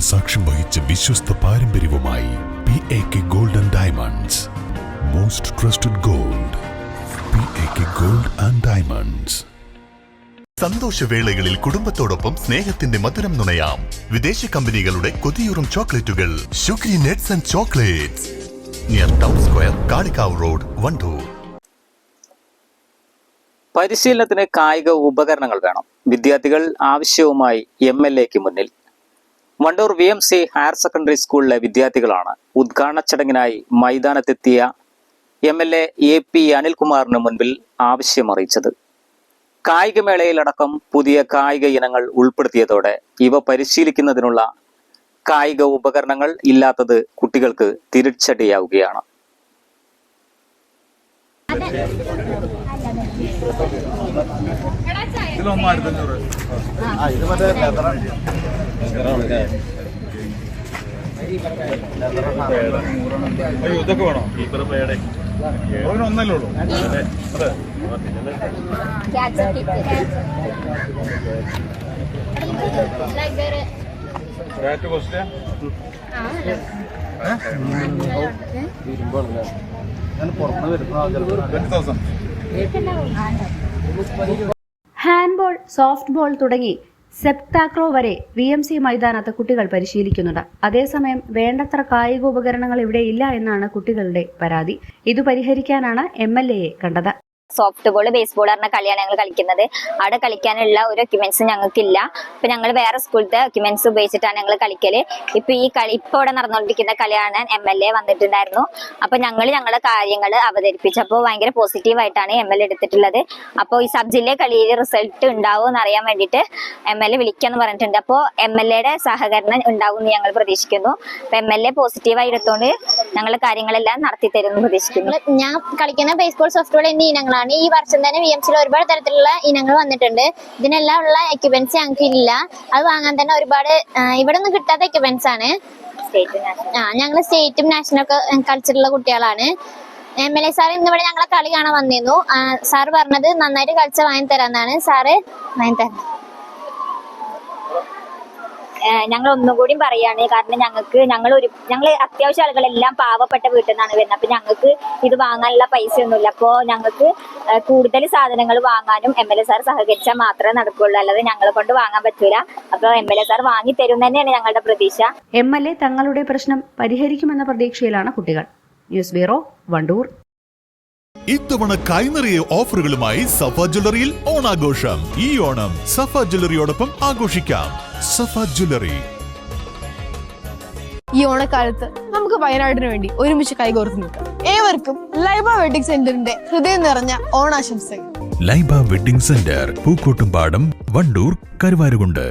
സാക്ഷ്യം വഹിച്ച വിശ്വസ്ത പാരമ്പര്യവുമായി P A K gold and diamonds most trusted gold P A K gold and diamonds സന്തോഷവേളകളിൽ കുടുംബത്തോടൊപ്പം സ്നേഹത്തിന്റെ മധുരം നുണയാം. വിദേശ കമ്പനികളുടെ കൊതിയൂറും ചോക്ലേറ്റുകൾ. Sugary nets and chocolates near town square Kalikavu road Wandoor പരിശീലനത്തിന് കായിക ഉപകരണങ്ങൾ വേണം. വിദ്യാർത്ഥികൾ ആവശ്യവുമായി എം എൽ എക്ക് മുന്നിൽ Wandoor V M C higher secondary സ്കൂളിലെ വിദ്യാർത്ഥികളാണ് ഉദ്ഘാടന ചടങ്ങിനായി മൈതാനത്തെത്തിയ M L A A P അനിൽകുമാറിന് മുൻപിൽ ആവശ്യമറിയിച്ചത്. കായികമേളയിലടക്കം പുതിയ കായിക ഇനങ്ങൾ ഉൾപ്പെടുത്തിയതോടെ ഇവ പരിശീലിക്കുന്നതിനുള്ള കായിക ഉപകരണങ്ങൾ ഇല്ലാത്തത് കുട്ടികൾക്ക് തിരിച്ചടിയാവുകയാണ്. അയ്യോ ഇതൊക്കെ വേണോ കീപ്പർ പേടെ ഒന്നല്ലേ ഉള്ളൂ. അതെ പുറത്ത് cost twenty thousand handball softball തുടങ്ങി സെപ്താക്രോ വരെ വി എം സി മൈതാനത്ത് കുട്ടികൾ പരിശീലിക്കുന്നുണ്ട്. അതേസമയം വേണ്ടത്ര കായിക ഉപകരണങ്ങൾ ഇവിടെ ഇല്ല എന്നാണ് കുട്ടികളുടെ പരാതി. ഇത് പരിഹരിക്കാനാണ് എം എൽ എയെ കണ്ടത്. സോഫ്റ്റ് ബോൾ ബേസ്ബോൾ പറഞ്ഞ കളിയാണ് ഞങ്ങൾ കളിക്കുന്നത്. അവിടെ കളിക്കാനുള്ള ഒരു എക്യുപ്മെന്റ്സ് ഞങ്ങൾക്കില്ല. അപ്പൊ ഞങ്ങൾ വേറെ സ്കൂളത്തെ എക്യുപ്മെന്റ്സ് ഉപയോഗിച്ചിട്ടാണ് ഞങ്ങൾ കളിക്കൽ. ഇപ്പൊ ഈ കളി ഇപ്പൊ ഇവിടെ നടന്നുകൊണ്ടിരിക്കുന്ന കളിയാണ് എം എൽ എ വന്നിട്ടുണ്ടായിരുന്നു. അപ്പൊ ഞങ്ങൾ ഞങ്ങളുടെ കാര്യങ്ങൾ അവതരിപ്പിച്ചപ്പോൾ ഭയങ്കര പോസിറ്റീവ് ആയിട്ടാണ് എം എൽ എ എടുത്തിട്ടുള്ളത്. അപ്പോൾ ഈ സബ് ജില്ലയിലെ കളിയിൽ റിസൾട്ട് ഉണ്ടാവും എന്ന് അറിയാൻ വേണ്ടിയിട്ട് എം എൽ എ വിളിക്കാന്ന് പറഞ്ഞിട്ടുണ്ട്. അപ്പോൾ എം എൽ എയുടെ സഹകരണം ഉണ്ടാവും എന്ന് ഞങ്ങൾ പ്രതീക്ഷിക്കുന്നു. അപ്പൊ എം എൽ എ പോസിറ്റീവായി എടുത്തുകൊണ്ട് ഞങ്ങളുടെ കാര്യങ്ങളെല്ലാം നടത്തി തരുമെന്ന് പ്രതീക്ഷിക്കുന്നു. ഞാൻ കളിക്കുന്ന ബേസ്ബോൾ സോഫ്റ്റ്വെയർ എന്നീ ഇനങ്ങളാണ്. ഈ വർഷം തന്നെ വി എം സിയിൽ ഒരുപാട് തരത്തിലുള്ള ഇനങ്ങൾ വന്നിട്ടുണ്ട്. ഇതിനെല്ലാം ഉള്ള എക്യുപ്മെന്റ്സ് ഞങ്ങൾക്ക് ഇല്ല. അത് വാങ്ങാൻ തന്നെ ഒരുപാട് ഇവിടെ ഒന്നും കിട്ടാത്ത എക്യുപ്മെന്റ്സ് ആണ്. ആ ഞങ്ങൾ സ്റ്റേറ്റും നാഷണൽ ഒക്കെ കളിച്ചിട്ടുള്ള കുട്ടികളാണ്. എം എൽ എ സാർ ഇന്നിവിടെ ഞങ്ങളെ കളി കാണാൻ വന്നിരുന്നു. സാർ പറഞ്ഞത് നന്നായിട്ട് കളിച്ച വാങ്ങി തരാന്നാണ് സാറ് വാങ്ങി തരാം ഞങ്ങൾ ഒന്നും കൂടി പറയാണ്. കാരണം ഞങ്ങൾക്ക് ഞങ്ങൾ ഒരു ഞങ്ങൾ അത്യാവശ്യം ആളുകളെല്ലാം പാവപ്പെട്ട വീട്ടിൽ നിന്നാണ് വരുന്നത്. അപ്പൊ ഞങ്ങൾക്ക് ഇത് വാങ്ങാനുള്ള പൈസ ഒന്നുമില്ല അപ്പോൾ ഞങ്ങൾക്ക് കൂടുതൽ സാധനങ്ങൾ വാങ്ങാനും എം എൽ എ സാർ സഹകരിച്ചാൽ മാത്രമേ നടക്കുള്ളൂ അല്ലാതെ ഞങ്ങളെ കൊണ്ട് വാങ്ങാൻ പറ്റൂല. അപ്പോൾ എം എൽ എ സാർ വാങ്ങി തരും തന്നെയാണ് ഞങ്ങളുടെ പ്രതീക്ഷ. എം എൽ എ തങ്ങളുടെ പ്രശ്നം പരിഹരിക്കുമെന്ന പ്രതീക്ഷയിലാണ് കുട്ടികൾ. News bureau Wandoor. ഇത്തവണ കൈനിറിയ ഓഫറുകളുമായി സഫ ജ്വല്ലറിയിൽ ഓണാഘോഷം. ഈ ഓണം സഫ ജ്വല്ലറിയോടൊപ്പം ആഘോഷിക്കാം. സഫ ജ്വല്ലറി. ഈ ഓണക്കാലത്ത് നമുക്ക് വയനാടിന് വേണ്ടി ഒരുമിച്ച് കൈകോർത്ത് നിൽക്കാം. ഏവർക്കും ലൈബ വെഡിങ് സെന്ററിന്റെ ഹൃദയം നിറഞ്ഞ ഓണാശംസകൾ. Laiba wedding centre Pookkottumpadam Wandoor Karuvarakundu.